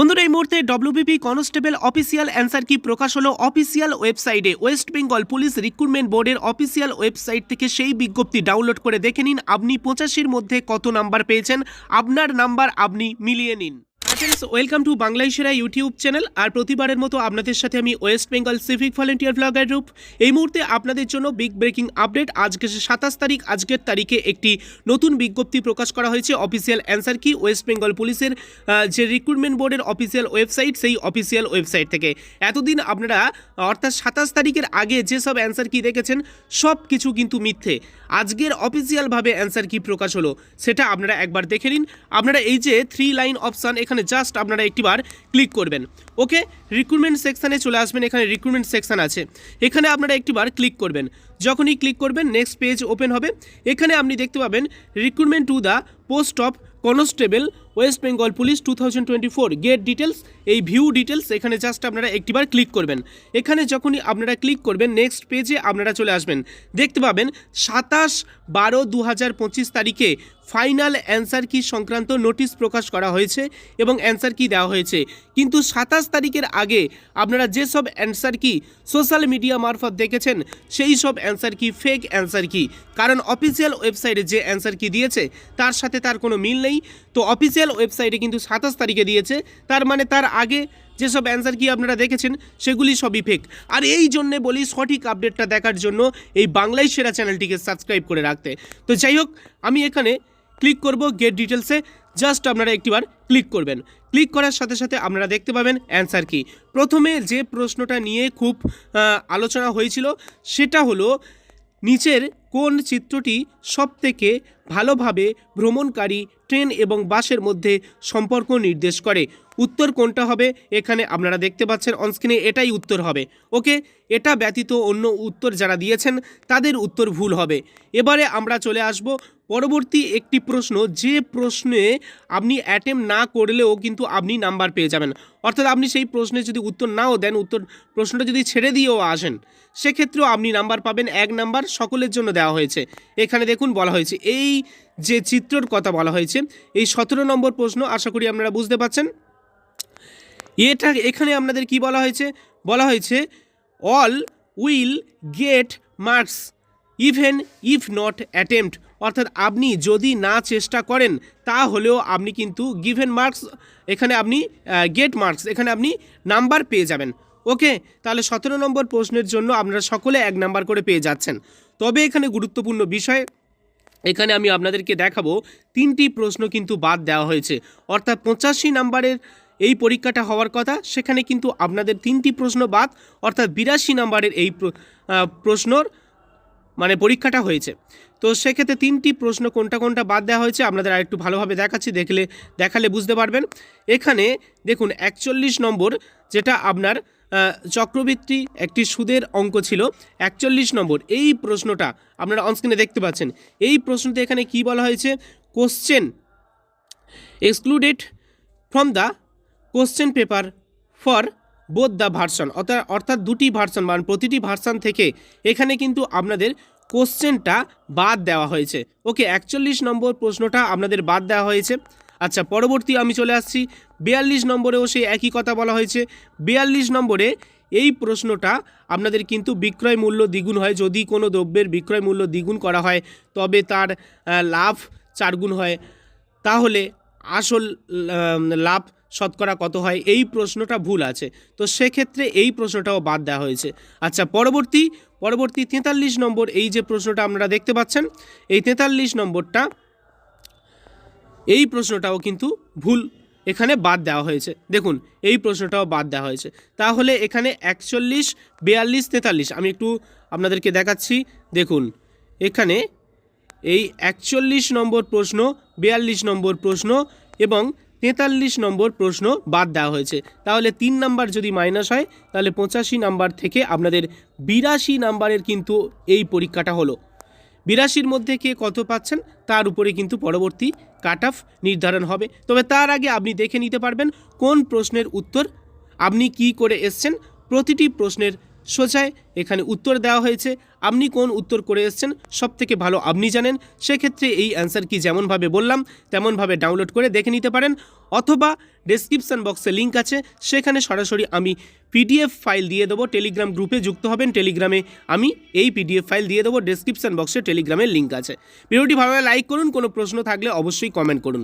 বন্ধুরা, এই মুহূর্তে ডব্লিউবিপি কনস্টেবল অফিসিয়াল অ্যান্সার কি প্রকাশ হলো অফিসিয়াল ওয়েবসাইটে? ওয়েস্ট বেঙ্গল পুলিশ রিক্রুটমেন্ট বোর্ডের অফিসিয়াল ওয়েবসাইট থেকে সেই বিজ্ঞপ্তি ডাউনলোড করে দেখে নিন। আপনি পঁচাশির মধ্যে কত নাম্বার পেয়েছেন? আপনার নাম্বার আপনি মিলিয়ে নিন। ফ্রেন্ডস ওয়েলকাম টু বাংলায় সেরা ইউটিউব চ্যানেল আর প্রতিবারের মতো আপনাদের সাথে আমি West Bengal civic volunteer blogger Rup. এই মুহূর্তে আপনাদের জন্য বিগ ব্রেকিং আপডেট আজকে সাতাশ তারিখ, আজকের তারিখে একটি নতুন বিজ্ঞপ্তি প্রকাশ করা হয়েছে অফিসিয়াল অ্যান্সার কি ওয়েস্ট বেঙ্গল পুলিশের যে রিক্রুটমেন্ট বোর্ডের অফিসিয়াল ওয়েবসাইট সেই অফিসিয়াল ওয়েবসাইট থেকে। এতদিন আপনারা, অর্থাৎ সাতাশ তারিখের আগে যেসব অ্যান্সার কি দেখেছেন, সব কিছু কিন্তু মিথ্যে। আজকের অফিসিয়ালভাবে অ্যান্সার কি প্রকাশ হলো, সেটা আপনারা একবার দেখে নিন। আপনারা এই যে থ্রি লাইন অপশান এখানে জাস্ট আপনারা একটিবার ক্লিক করবেন। ওকে? রিক্রুটমেন্ট সেকশানে চলে আসবেন, এখানে রিক্রুটমেন্ট সেকশান আছে। এখানে আপনারা একটিবার ক্লিক করবেন। যখনই ক্লিক করবেন নেক্সট পেজ ওপেন হবে। এখানে আপনি দেখতে পাবেন recruitment to the post of constable West Bengal police two thousand twenty four get details এই ভিউ ডিটেলস এখানে জাস্ট আপনারা একটিবার ক্লিক করবেন। এখানে যখনই আপনারা ক্লিক করবেন নেক্সট পেজে আপনারা চলে আসবেন। দেখতে পাবেন সাতাশ বারো দু হাজার পঁচিশ তারিখে ফাইনাল অ্যান্সার কি সংক্রান্ত নোটিশ প্রকাশ করা হয়েছে এবং অ্যান্সার কি দেওয়া হয়েছে? কিন্তু সাতাশ তারিখের আগে আপনারা যেসব অ্যান্সার কি সোশ্যাল মিডিয়া মারফত দেখেছেন, সেই সব অ্যান্সার কি ফেক অ্যান্সার কি? কারণ অফিসিয়াল ওয়েবসাইটে যে অ্যান্সার কি দিয়েছে, তার সাথে তার কোনো মিল নেই। তো অফিসিয়াল ওয়েবসাইটে কিন্তু সাতাশ তারিখে দিয়েছে, তার মানে তার আগে যেসব অ্যান্সার কি আপনারা দেখেছেন, সেগুলি সবই ফেক আর এই জন্যে বলি সঠিক আপডেটটা দেখার জন্য এই বাংলায় সেরা চ্যানেলটিকে সাবস্ক্রাইব করে রাখতে। তো যাই হোক, আমি এখানে ক্লিক করব গেট ডিটেলসে, জাস্ট আপনারা একটিবার ক্লিক করবেন। ক্লিক করার সাথে সাথে আপনারা দেখতে পাবেন অ্যান্সার কি। প্রথমে যে প্রশ্নটা নিয়ে খুব আলোচনা হয়েছিল, সেটা হলো, নিচের কোন চিত্রটি সবথেকে ভালোভাবে ভ্রমণকারী ট্রেন এবং বাসের মধ্যে সম্পর্ক নির্দেশ করে? উত্তর কোনটা হবে? এখানে আপনারা দেখতে পাচ্ছেন অনস্ক্রিনে এটাই উত্তর হবে। ওকে? এটা ব্যতীত অন্য উত্তর যারা দিয়েছেন, তাদের উত্তর ভুল হবে। এবারে আমরা চলে আসব পরবর্তী একটি প্রশ্ন। যে প্রশ্নে আপনি অ্যাটেম্প না করলেও কিন্তু আপনি নাম্বার পেয়ে যাবেন। অর্থাৎ আপনি সেই প্রশ্নে যদি উত্তর নাও দেন, উত্তর প্রশ্নটা যদি ছেড়ে দিয়েও আসেন, সেক্ষেত্রেও আপনি নাম্বার পাবেন এক নাম্বার সকলের জন্য দেওয়া হয়েছে। এখানে দেখুন বলা হয়েছে, এই যে চিত্রর কথা বলা হয়েছে, এই সতেরো নম্বর প্রশ্ন আশা করি আপনারা বুঝতে পারছেন। এটা, এখানে আপনাদের কি বলা হয়েছে? বলা হয়েছে all will get marks even if not attempt অর্থাৎ আপনি যদি না চেষ্টা করেন, তাহলেও আপনি কিন্তু গিভেন মার্কস এখানে আপনি গেট মার্কস এখানে আপনি নাম্বার পেয়ে যাবেন। ওকে, তাহলে সতেরো নম্বর প্রশ্নের জন্য আপনারা সকলে এক নাম্বার করে পেয়ে যাচ্ছেন। তবে এখানে গুরুত্বপূর্ণ বিষয়, এখানে আমি আপনাদেরকে দেখাবো, তিনটি প্রশ্ন কিন্তু বাদ দেওয়া হয়েছে। অর্থাৎ পঁচাশি নাম্বারের এই পরীক্ষাটা হওয়ার কথা, সেখানে কিন্তু আপনাদের তিনটি প্রশ্ন বাদ, অর্থাৎ বিরাশি নাম্বারের এই প্রশ্নর মানে পরীক্ষাটা হয়েছে। তো সেক্ষেত্রে তিনটি প্রশ্ন কোনটা কোনটা বাদ দেওয়া হয়েছে আপনাদের আরেকটু ভালোভাবে দেখাচ্ছি, দেখলে, দেখালে বুঝতে পারবেন। এখানে দেখুন, একচল্লিশ নম্বর যেটা আপনার চক্রবৃত্তি একটি সুদের অঙ্ক ছিল, একচল্লিশ নম্বর। এই প্রশ্নটা আপনারা অনস্ক্রিনে দেখতে পাচ্ছেন। এই প্রশ্নতে এখানে কি বলা হয়েছে? Question excluded from the question paper for both the version অর্থাৎ অর্থাৎ দুটি ভার্সন মানে প্রতিটি ভার্সন থেকে এখানে কিন্তু আপনাদের কোশ্চেনটা বাদ দেওয়া হয়েছে। ওকে একচল্লিশ নম্বর প্রশ্নটা আপনাদের বাদ দেওয়া হয়েছে। আচ্ছা পরবর্তী আমি চলে আসছি। বিয়াল্লিশ নম্বরেও সেই একই কথা বলা হয়েছে। বিয়াল্লিশ নম্বরে এই প্রশ্নটা আপনাদের কিন্তু বিক্রয় মূল্য দ্বিগুণ হয়। যদি কোনো দ্রব্যের বিক্রয় মূল্য দ্বিগুণ করা হয়, তবে তার লাভ চারগুণ হয়। তাহলে আসল লাভ শতকরা কত হয়? এই প্রশ্নটা ভুল আছে। তো সেক্ষেত্রে এই প্রশ্নটাও বাদ দেওয়া হয়েছে। আচ্ছা পরবর্তী পরবর্তী তেতাল্লিশ নম্বর, এই যে প্রশ্নটা আপনারা দেখতে পাচ্ছেন, এই তেতাল্লিশ নম্বরটা, এই প্রশ্নটাও কিন্তু ভুল। এখানে বাদ দেওয়া হয়েছে। দেখুন, এই প্রশ্নটাও বাদ দেওয়া হয়েছে। তাহলে এখানে একচল্লিশ, বিয়াল্লিশ, তেতাল্লিশ, আমি একটু আপনাদেরকে দেখাচ্ছি। দেখুন, এখানে এই একচল্লিশ নম্বর প্রশ্ন, বিয়াল্লিশ নম্বর প্রশ্ন এবং তেতাল্লিশ নম্বর প্রশ্ন বাদ দেওয়া হয়েছে। তাহলে তিন নাম্বার যদি মাইনাস হয়, তাহলে পঁচাশি নাম্বার থেকে আপনাদের বিরাশি নাম্বারের কিন্তু এই পরীক্ষাটা হলো। বিরাশির মধ্যে কে কত পাচ্ছেন? তার উপরে কিন্তু পরবর্তী কাট অফ নির্ধারণ হবে। তবে তার আগে আপনি দেখে নিতে পারবেন কোন প্রশ্নের উত্তর আপনি কি করে এসছেন, প্রতিটি প্রশ্নের সোজায় এখানে উত্তর দেওয়া হয়েছে, আপনি কোন উত্তর করে এসেছেন সব থেকে ভালো আপনি জানেন। সেক্ষেত্রে এই অ্যান্সার কি যেমনভাবে বললাম, তেমনভাবে ডাউনলোড করে দেখে নিতে পারেন, অথবা ডেসক্রিপশন বক্সে লিঙ্ক আছে, সেখানে সরাসরি আমি পিডিএফ ফাইল দিয়ে দেবো টেলিগ্রাম গ্রুপে যুক্ত হবেন টেলিগ্রামে আমি এই পিডিএফ ফাইল দিয়ে দেবো ডেসক্রিপশন বক্সে টেলিগ্রামের লিঙ্ক আছে। ভিডিওটি ভালো লাইক করুন, কোনো প্রশ্ন থাকলে অবশ্যই কমেন্ট করুন,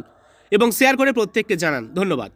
এবং শেয়ার করে প্রত্যেককে জানান, ধন্যবাদ।